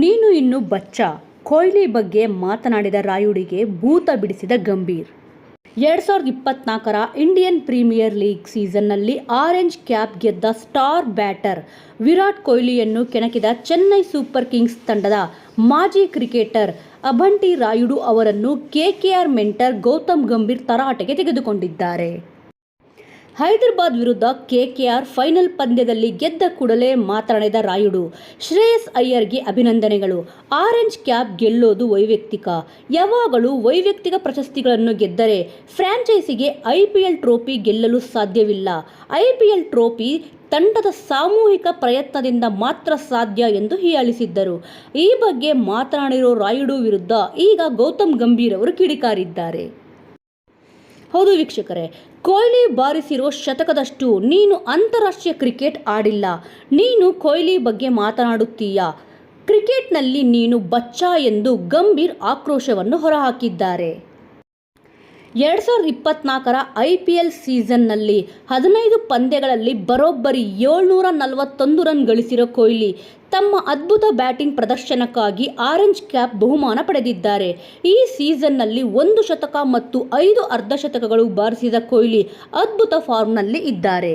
ನೀನು ಇನ್ನು ಬಚ್ಚ. ಕೊಹ್ಲಿ ಬಗ್ಗೆ ಮಾತನಾಡಿದ ರಾಯುಡಿಗೆ ಭೂತ ಬಿಡಿಸಿದ ಗಂಭೀರ್. ಎರಡು ಸಾವಿರದ ಇಪ್ಪತ್ನಾಲ್ಕರ ಇಂಡಿಯನ್ ಪ್ರೀಮಿಯರ್ ಲೀಗ್ ಸೀಸನ್ನಲ್ಲಿ ಆರೆಂಜ್ ಕ್ಯಾಪ್ ಗೆದ್ದ ಸ್ಟಾರ್ ಬ್ಯಾಟರ್ ವಿರಾಟ್ ಕೊಹ್ಲಿಯನ್ನು ಕೆಣಕಿದ ಚೆನ್ನೈ ಸೂಪರ್ ಕಿಂಗ್ಸ್ ತಂಡದ ಮಾಜಿ ಕ್ರಿಕೆಟರ್ ಅಭಂಟಿ ರಾಯುಡು ಅವರನ್ನು ಕೆಕೆಆರ್ ಮೆಂಟರ್ ಗೌತಮ್ ಗಂಭೀರ್ ತರಾಟೆಗೆ ತೆಗೆದುಕೊಂಡಿದ್ದಾರೆ. ಹೈದರಾಬಾದ್ ವಿರುದ್ಧ ಕೆಕೆಆರ್ ಫೈನಲ್ ಪಂದ್ಯದಲ್ಲಿ ಗೆದ್ದ ಕೂಡಲೇ ಮಾತನಾಡಿದ ರಾಯುಡು, ಶ್ರೇಯಸ್ ಅಯ್ಯರ್ಗೆ ಅಭಿನಂದನೆಗಳು. ಆರೆಂಜ್ ಕ್ಯಾಪ್ ಗೆಲ್ಲೋದು ವೈಯಕ್ತಿಕ. ಯಾವಾಗಲೂ ವೈಯಕ್ತಿಕ ಪ್ರಶಸ್ತಿಗಳನ್ನು ಗೆದ್ದರೆ ಫ್ರಾಂಚೈಸಿಗೆ ಐಪಿಎಲ್ ಟ್ರೋಫಿ ಗೆಲ್ಲಲು ಸಾಧ್ಯವಿಲ್ಲ. ಐಪಿಎಲ್ ಟ್ರೋಫಿ ತಂಡದ ಸಾಮೂಹಿಕ ಪ್ರಯತ್ನದಿಂದ ಮಾತ್ರ ಸಾಧ್ಯ ಎಂದು ಹೀಯಾಳಿಸಿದ್ದರು. ಈ ಬಗ್ಗೆ ಮಾತನಾಡಿರೋ ರಾಯುಡು ವಿರುದ್ಧ ಈಗ ಗೌತಮ್ ಗಂಭೀರ್ ಅವರು ಕಿಡಿಕಾರಿದ್ದಾರೆ. ಹೌದು ವೀಕ್ಷಕರೇ, ಕೊಹ್ಲಿ ಬಾರಿಸಿರೋ ಶತಕದಷ್ಟು ನೀನು ಅಂತಾರಾಷ್ಟ್ರೀಯ ಕ್ರಿಕೆಟ್ ಆಡಿಲ್ಲ. ನೀನು ಕೊಹ್ಲಿ ಬಗ್ಗೆ ಮಾತನಾಡುತ್ತೀಯಾ? ಕ್ರಿಕೆಟ್ನಲ್ಲಿ ನೀನು ಬಚ್ಚಾ ಎಂದು ಗಂಭೀರ್ ಆಕ್ರೋಶವನ್ನು ಹೊರಹಾಕಿದ್ದಾರೆ. ಎರಡು ಸಾವಿರದ ಇಪ್ಪತ್ನಾಲ್ಕರ ಐ ಪಿ ಎಲ್ ಸೀಸನ್ನಲ್ಲಿ ಹದಿನೈದು ಪಂದ್ಯಗಳಲ್ಲಿ ಬರೋಬ್ಬರಿ ಏಳ್ನೂರ ನಲವತ್ತೊಂದು ರನ್ ಗಳಿಸಿರೋ ಕೊಹ್ಲಿ ತಮ್ಮ ಅದ್ಭುತ ಬ್ಯಾಟಿಂಗ್ ಪ್ರದರ್ಶನಕ್ಕಾಗಿ ಆರೆಂಜ್ ಕ್ಯಾಪ್ ಬಹುಮಾನ ಪಡೆದಿದ್ದಾರೆ. ಈ ಸೀಸನ್ನಲ್ಲಿ ಒಂದು ಶತಕ ಮತ್ತು ಐದು ಅರ್ಧಶತಕಗಳು ಬಾರಿಸಿದ ಕೊಹ್ಲಿ ಅದ್ಭುತ ಫಾರ್ಮ್ನಲ್ಲಿ ಇದ್ದಾರೆ.